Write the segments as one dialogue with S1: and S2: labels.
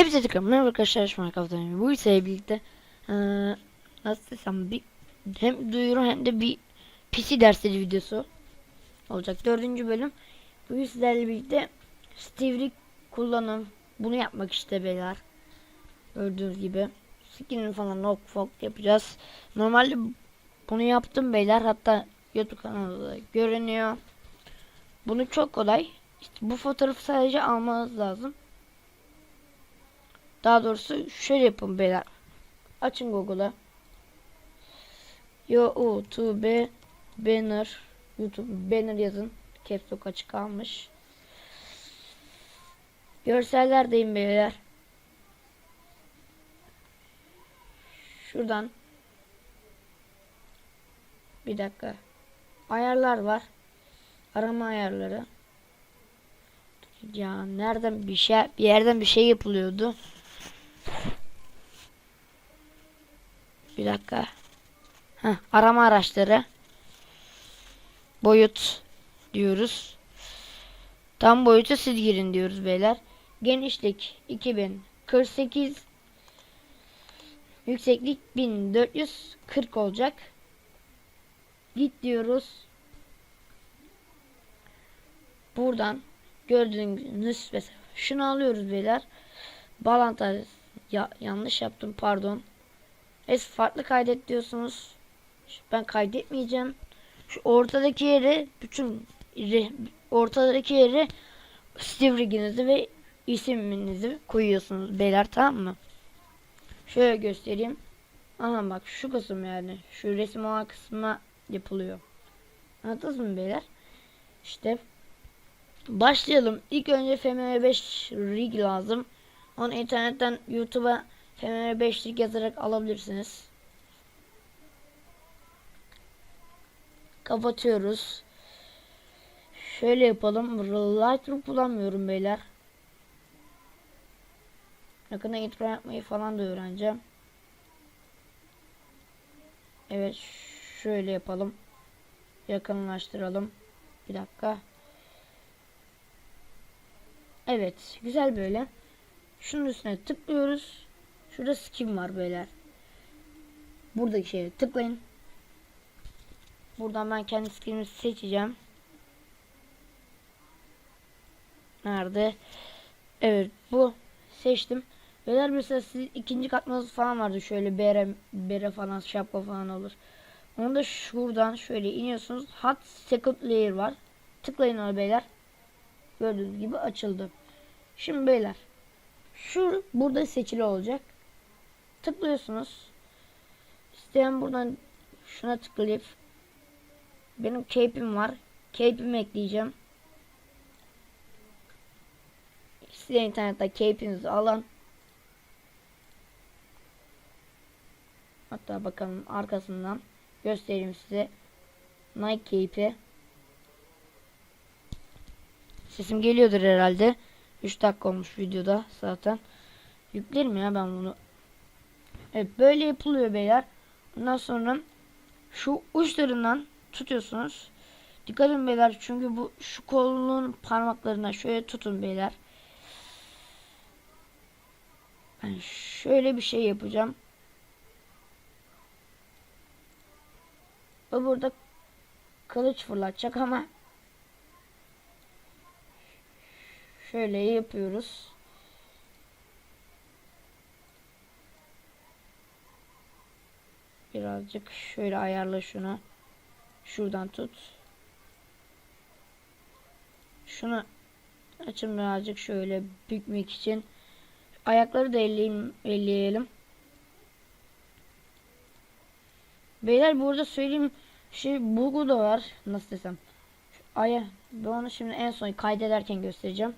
S1: Hepsi tıklam. Merhaba arkadaşlar. Şu an. Bu ise birlikte eee nasıl desem bir hem duyuru hem de bir PC dersleri videosu olacak. Dördüncü bölüm. Bu sizlerle birlikte Stevrik kullanım. Bunu yapmak işte beyler. Gördüğünüz gibi. Skin'ini falan ok fok yapacağız. Normalde bunu yaptım beyler. Hatta YouTube kanalında görünüyor. Bunu çok kolay. İşte bu fotoğrafı sadece almanız lazım. Daha doğrusu şöyle yapın beyler. Açın Google'a. YouTube banner YouTube banner yazın. Caps Lock açık kalmış. Görsellerdeyim beyler. Şuradan bir dakika. Ayarlar var. Arama ayarları. Ya nereden bir şey bir yerden bir şey yapılıyordu. Bir dakika. Heh, arama araçları. Boyut diyoruz. Tam boyutu siz girin diyoruz beyler. Genişlik 2048 Yükseklik 1440 olacak. Git diyoruz. Buradan gördüğünüz mesela şunu alıyoruz beyler. Bağlantı ya, yanlış yaptım pardon. Es farklı kaydet diyorsunuz. Ben kaydetmeyeceğim. Şu ortadaki yere bütün ortadaki yere Steve Riggs'inizi ve isminizi koyuyorsunuz beyler tamam mı? Şöyle göstereyim. Aha bak şu kısım yani. Şu resim olan kısmına yapılıyor. Anladınız mı beyler? İşte başlayalım. İlk önce FMV5 rig lazım. Onu internetten YouTube'a FMV5 rig yazarak alabilirsiniz. Kapatıyoruz. Şöyle yapalım. Lightroom kullanmıyorum beyler. Yakında intro yapmayı falan da öğreneceğim. Evet şöyle yapalım. Yakınlaştıralım. Bir dakika. Evet güzel böyle. Şunun üstüne tıklıyoruz. Şurada skin var beyler. Buradaki şeye tıklayın. Buradan ben kendi skinimi seçeceğim. Nerede? Evet bu seçtim. Beyler mesela siz ikinci katmanız falan vardı şöyle bere, bere falan şapka falan olur. Onu da şuradan şöyle iniyorsunuz. Hot second layer var. Tıklayın ona beyler. Gördüğünüz gibi açıldı. Şimdi beyler şu burada seçili olacak. Tıklıyorsunuz. İsteyen buradan şuna tıklayıp benim cape'im var. Cape'imi ekleyeceğim. Size internette cape'inizi alan Hatta bakalım arkasından göstereyim size. Nike cape'i. Sesim geliyordur herhalde. 3 dakika olmuş videoda zaten. Yüklerim ya ben bunu. Evet böyle yapılıyor beyler. Ondan sonra şu uçlarından tutuyorsunuz. Dikkat edin beyler çünkü bu şu kolunun parmaklarına şöyle tutun beyler. Ben şöyle bir şey yapacağım. O burada kılıç fırlatacak ama şöyle yapıyoruz. Birazcık şöyle ayarla şunu. Şuradan tut. Şunu açın birazcık şöyle bükmek için. Ayakları da elleyelim. elleyelim. Beyler burada söyleyeyim şey bulgu da var. Nasıl desem. Aya ben onu şimdi en son kaydederken göstereceğim.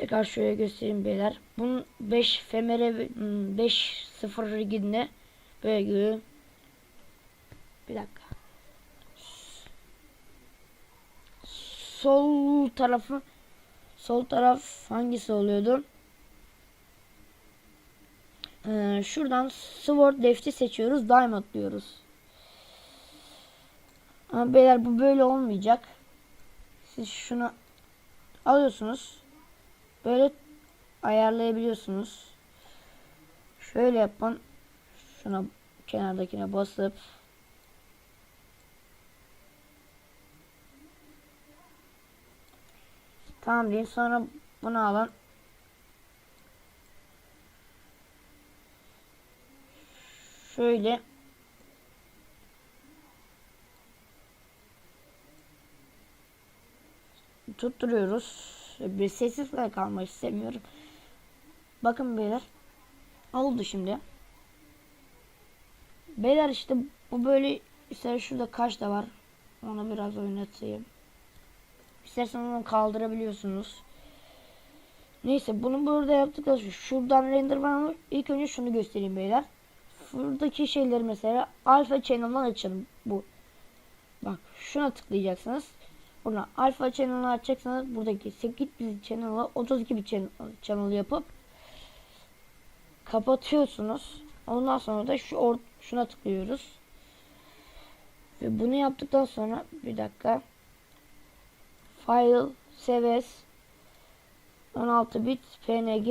S1: Tekrar şöyle göstereyim beyler. Bunun 5 femere 5 0 riginde böyle gibi. Bir dakika. Sol tarafı sol taraf hangisi oluyordu? Ee, şuradan Sword Left'i seçiyoruz. Diamond diyoruz. Ama beyler bu böyle olmayacak. Siz şunu alıyorsunuz. Böyle ayarlayabiliyorsunuz. Şöyle yapın. Şuna kenardakine basıp Tamam deyin sonra bunu alın. Şöyle tutturuyoruz. Bir sessiz de kalmak istemiyorum. Bakın beyler. Oldu şimdi. Beyler işte bu böyle ister şurada kaç da var. Onu biraz oynatayım. İstersen onu kaldırabiliyorsunuz. Neyse bunu burada sonra şuradan render var mı? İlk önce şunu göstereyim beyler. Buradaki şeyleri mesela alfa channel'dan açalım bu. Bak şuna tıklayacaksınız. Buradan alfa channel'ı açacaksınız. Buradaki 8 bit channel'ı 32 bit channel, channel yapıp kapatıyorsunuz. Ondan sonra da şu or şuna tıklıyoruz. Ve bunu yaptıktan sonra bir dakika file seves 16 bit png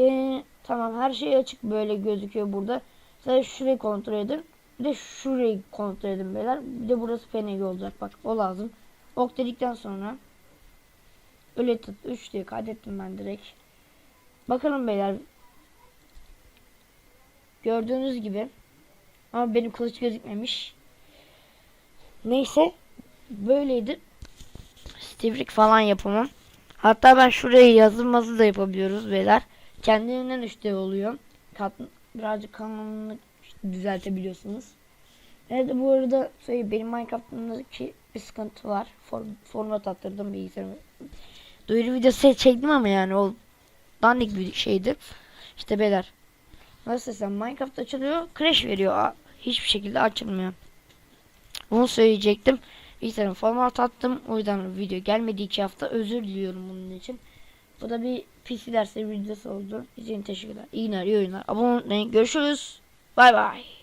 S1: tamam her şey açık böyle gözüküyor burada. Sadece şurayı kontrol edin. Bir de şurayı kontrol edin beyler. Bir de burası png olacak. Bak o lazım. Ok dedikten sonra öyle tut 3 diye kaydettim ben direkt. Bakalım beyler. Gördüğünüz gibi ama benim kılıç gözükmemiş. Neyse böyleydi. Stivrik falan yapımı. Hatta ben şuraya yazılması da yapabiliyoruz beyler. Kendinden işte oluyor. Kat, birazcık kanalını düzeltebiliyorsunuz. Evet bu arada söyleyeyim benim Minecraft'ımdaki bir sıkıntı var. Form, format attırdım bilgisayarımı. Duyuru videosu çektim ama yani o dandik bir şeydi. İşte beyler. Nasıl desem Minecraft açılıyor. Crash veriyor. Hiçbir şekilde açılmıyor. Bunu söyleyecektim. Bilgisayarım format attım. O yüzden video gelmedi iki hafta. Özür diliyorum bunun için. Bu da bir PC dersleri videosu oldu. İzlediğiniz teşekkürler. İyi günler, iyi oyunlar. Abone olmayı. Görüşürüz. Bay bay.